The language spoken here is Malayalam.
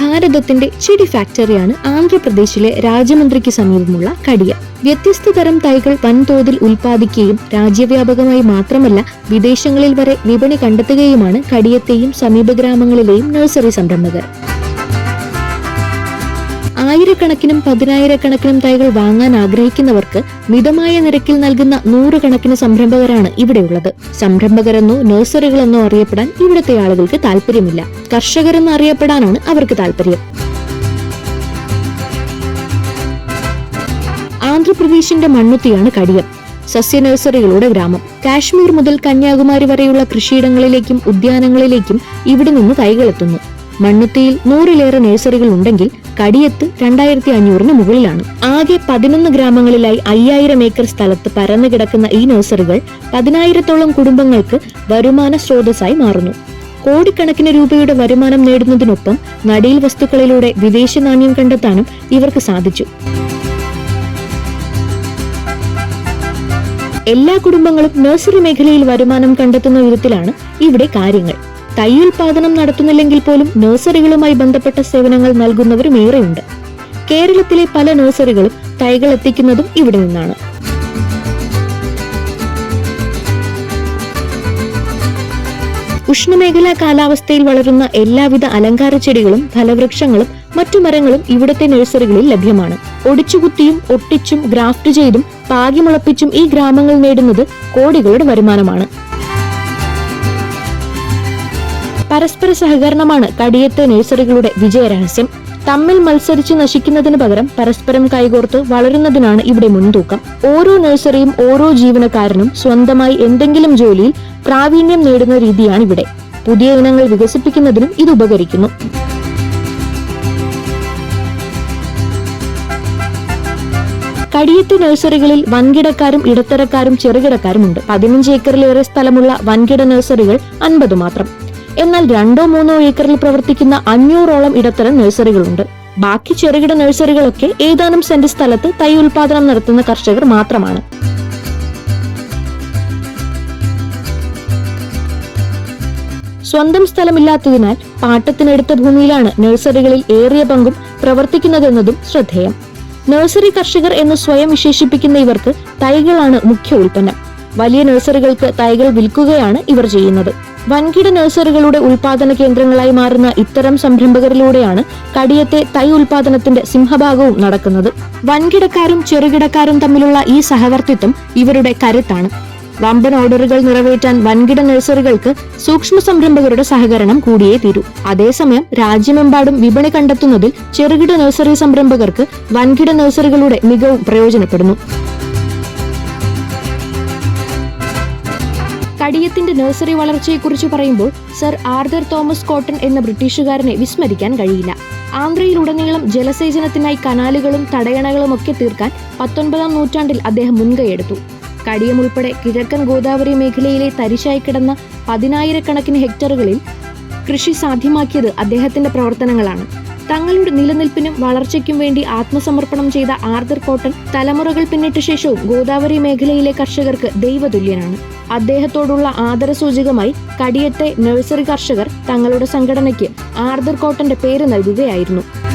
ഭാരതത്തിന്റെ ചെടി ഫാക്ടറിയാണ് ആന്ധ്രാപ്രദേശിലെ രാജമന്ത്രിക്ക് സമീപമുള്ള കടിയ. വ്യത്യസ്ത തരം തൈകൾ വൻതോതിൽ ഉൽപ്പാദിക്കുകയും രാജ്യവ്യാപകമായി മാത്രമല്ല വിദേശങ്ങളിൽ വരെ വിപണി കണ്ടെത്തുകയുമാണ് കടിയത്തെയും സമീപ ഗ്രാമങ്ങളിലെയും നഴ്സറി സംരംഭകർ. ആയിരക്കണക്കിനും പതിനായിരക്കണക്കിനും തൈകൾ വാങ്ങാൻ ആഗ്രഹിക്കുന്നവർക്ക് മിതമായ നിരക്കിൽ നൽകുന്ന നൂറുകണക്കിന് സംരംഭകരാണ് ഇവിടെയുള്ളത്. സംരംഭകരെന്നോ നഴ്സറികളെന്നോ അറിയപ്പെടാൻ ഇവിടുത്തെ ആളുകൾക്ക് താല്പര്യമില്ല കർഷകരെന്ന് അറിയപ്പെടാനാണ് അവർക്ക് താല്പര്യം ആന്ധ്രാപ്രദേശിന്റെ മണ്ണുത്തിയാണ് കടിയം. സസ്യ നഴ്സറികളുടെ ഗ്രാമം. കാശ്മീർ മുതൽ കന്യാകുമാരി വരെയുള്ള കൃഷിയിടങ്ങളിലേക്കും ഉദ്യാനങ്ങളിലേക്കും ഇവിടെ നിന്ന് തൈകളെത്തുന്നു മണ്ണുത്തിയിൽ നൂറിലേറെ നഴ്സറികൾ ഉണ്ടെങ്കിൽ കടിയത്ത് രണ്ടായിരത്തി അഞ്ഞൂറിന് മുകളിലാണ്. ആകെ പതിനൊന്ന് ഗ്രാമങ്ങളിലായി അയ്യായിരം ഏക്കർ സ്ഥലത്ത് പരന്നു കിടക്കുന്ന ഈ നഴ്സറികൾ പതിനായിരത്തോളം കുടുംബങ്ങൾക്ക് വരുമാന സ്രോതസ്സായി മാറുന്നു. കോടിക്കണക്കിന് രൂപയുടെ വരുമാനം നേടുന്നതിനൊപ്പം നടീൽ വസ്തുക്കളിലൂടെ വിദേശ നാണ്യം കണ്ടെത്താനും ഇവർക്ക് സാധിച്ചു. എല്ലാ കുടുംബങ്ങളും നഴ്സറി മേഖലയിൽ വരുമാനം കണ്ടെത്തുന്ന വിധത്തിലാണ് ഇവിടെ കാര്യങ്ങൾ. തൈ ഉൽപാദനം നടത്തുന്നില്ലെങ്കിൽ പോലും നഴ്സറികളുമായി ബന്ധപ്പെട്ട സേവനങ്ങൾ നൽകുന്നവരും ഏറെയുണ്ട്. കേരളത്തിലെ പല നഴ്സറികളും തൈകൾ എത്തിക്കുന്നതും ഇവിടെ നിന്നാണ്. ഉഷ്ണമേഖലാ കാലാവസ്ഥയിൽ വളരുന്ന എല്ലാവിധ അലങ്കാര ചെടികളും ഫലവൃക്ഷങ്ങളും മറ്റു മരങ്ങളും ഇവിടുത്തെ നഴ്സറികളിൽ ലഭ്യമാണ്. ഒടിച്ചുകുത്തിയും ഒട്ടിച്ചും ഗ്രാഫ്റ്റ് ചെയ്തും പാകി മുളപ്പിച്ചും ഈ ഗ്രാമങ്ങൾ നേടുന്നത് കോടികളുടെ വരുമാനമാണ്. പരസ്പര സഹകരണമാണ് കടിയത്തെ നഴ്സറികളുടെ വിജയരഹസ്യം. തമ്മിൽ മത്സരിച്ച് നശിക്കുന്നതിന് പകരം പരസ്പരം കൈകോർത്ത് വളരുന്നതിനാണ് ഇവിടെ മുൻതൂക്കം. ഓരോ നഴ്സറിയും ഓരോ ജീവനക്കാരനും സ്വന്തമായി എന്തെങ്കിലും ജോലിയിൽ പ്രാവീണ്യം നേടുന്ന രീതിയാണ് ഇവിടെ പുതിയ ഇനങ്ങൾ വികസിപ്പിക്കുന്നതിനും ഇത് ഉപകരിക്കുന്നു. കടിയത്ത് നഴ്സറികളിൽ വൻകിടക്കാരും ഇടത്തരക്കാരും ചെറുകിടക്കാരുമുണ്ട്. പതിനഞ്ച് ഏക്കറിലേറെ സ്ഥലമുള്ള വൻകിട നഴ്സറികൾ അൻപത് മാത്രം. എന്നാൽ രണ്ടോ മൂന്നോ ഏക്കറിൽ പ്രവർത്തിക്കുന്ന അഞ്ഞൂറോളം ഇടത്തരം നഴ്സറികളുണ്ട്. ബാക്കി ചെറുകിട നഴ്സറികളൊക്കെ ഏതാനും സെന്റ് സ്ഥലത്ത് തൈ ഉൽപാദനം നടത്തുന്ന കർഷകർ മാത്രമാണ്. സ്വന്തം സ്ഥലമില്ലാത്തതിനാൽ പാട്ടത്തിനെടുത്ത ഭൂമിയിലാണ് നഴ്സറികളിൽ ഏറിയ പങ്കും പ്രവർത്തിക്കുന്നതെന്നതും ശ്രദ്ധേയം. നഴ്സറി കർഷകർ എന്ന് സ്വയം വിശേഷിപ്പിക്കുന്ന ഇവർക്ക് തൈകളാണ് മുഖ്യ ഉൽപ്പന്നം. വലിയ നഴ്സറികൾക്ക് തൈകൾ വിൽക്കുകയാണ് ഇവർ ചെയ്യുന്നത്. വൻകിട നഴ്സറികളുടെ ഉൽപാദന കേന്ദ്രങ്ങളായി മാറുന്ന ഇത്തരം സംരംഭകരിലൂടെയാണ് കടിയത്തെ തൈ ഉൽപാദനത്തിന്റെ സിംഹഭാഗവും നടക്കുന്നത്. വൻകിടക്കാരും ചെറുകിടക്കാരും തമ്മിലുള്ള ഈ സഹവർത്തിത്വം ഇവരുടെ കരുത്താണ്. വമ്പൻ ഓർഡറുകൾ നിറവേറ്റാൻ വൻകിട നഴ്സറികൾക്ക് സൂക്ഷ്മ സംരംഭകരുടെ സഹകരണം കൂടിയേ തീരൂ. അതേസമയം രാജ്യമെമ്പാടും വിപണി കണ്ടെത്തുന്നതിൽ ചെറുകിട നഴ്സറി സംരംഭകർക്ക് വൻകിട നഴ്സറികളുടെ മികവും പ്രയോജനപ്പെടുന്നു. കടിയത്തിന്റെ നഴ്സറി വളർച്ചയെക്കുറിച്ച് പറയുമ്പോൾ സർ ആർദർ തോമസ് കോട്ടൺ എന്ന ബ്രിട്ടീഷുകാരനെ വിസ്മരിക്കാൻ കഴിയില്ല. ആന്ധ്രയിലുടനീളം ജലസേചനത്തിനായി കനാലുകളും തടയണകളും ഒക്കെ തീർക്കാൻ പത്തൊൻപതാം നൂറ്റാണ്ടിൽ അദ്ദേഹം മുൻകൈയെടുത്തു. കടിയം ഉൾപ്പെടെ കിഴക്കൻ ഗോദാവരി മേഖലയിലെ തരിശായി കിടന്ന പതിനായിരക്കണക്കിന് ഹെക്ടറുകളിൽ കൃഷി സാധ്യമാക്കിയത് അദ്ദേഹത്തിന്റെ പ്രവർത്തനങ്ങളാണ്. തങ്ങളുടെ നിലനിൽപ്പിനും വളർച്ചയ്ക്കും വേണ്ടി ആത്മസമർപ്പണം ചെയ്ത ആർദർ കോട്ടൺ തലമുറകൾ പിന്നിട്ട ശേഷവും ഗോദാവരി മേഖലയിലെ കർഷകർക്ക് ദൈവതുല്യനാണ്. അദ്ദേഹത്തോടുള്ള ആദരസൂചകമായി കടിയത്തെ നഴ്സറി കർഷകർ തങ്ങളുടെ സംഘടനയ്ക്ക് ആർദർ കോട്ടന്റെ പേര് നൽകുകയായിരുന്നു.